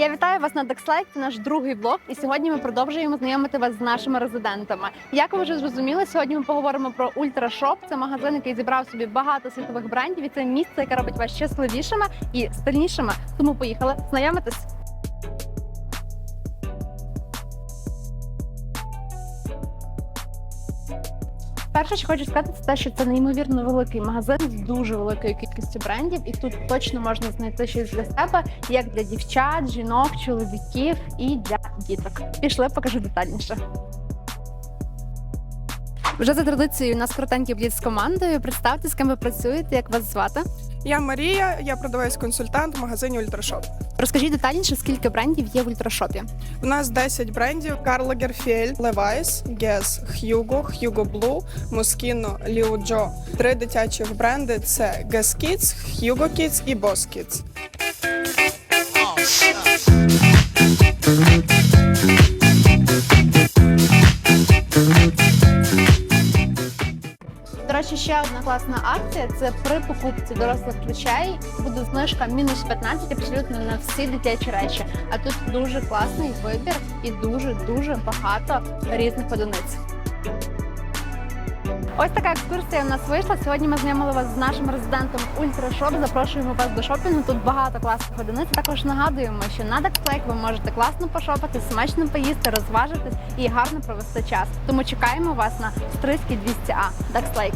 Я вітаю вас на Декслайд, Це наш другий блог. І сьогодні ми продовжуємо знайомити вас з нашими резидентами. Як ви вже зрозуміли, сьогодні ми поговоримо про Ультрашоп. Це магазин, який зібрав собі багато світових брендів. І це місце, яке робить вас щасливішими і стильнішими. Тому поїхали знайомитись. Перше, що хочу сказати, це те, що це неймовірно великий магазин з дуже великою кількістю брендів, і тут точно можна знайти щось для себе, як для дівчат, жінок, чоловіків і для діток. Пішли, покажу детальніше. Вже за традицією у нас коротенький бліц з командою. Представте, з ким ви працюєте, як вас звати. Я Марія, я продавець-консультант в магазині Ультрашоп. Розкажіть детальніше, скільки брендів є в ультрашопі. У нас 10 брендів: Lagerfeld, Levi's, Guess, Hugo, Hugo Blue, Moschino, Liu Jo. Три дитячих бренди це Guess Kids, Hugo Kids і Boss Kids. Речі, ще одна класна акція це при покупці дорослих речей буде знижка мінус 15 абсолютно на всі дитячі речі. А тут дуже класний вибір і дуже дуже багато різних одиниць. Ось така екскурсія у нас вийшла. Сьогодні ми знайомили вас з нашим резидентом Ультрашоп. Запрошуємо вас до шопінгу. Тут багато класних одиниць. Також нагадуємо, що на Дексплейк ви можете класно пошопати, смачно поїсти, розважитись і гарно провести час. Тому чекаємо вас на Стрийській 200А. Дексплейк.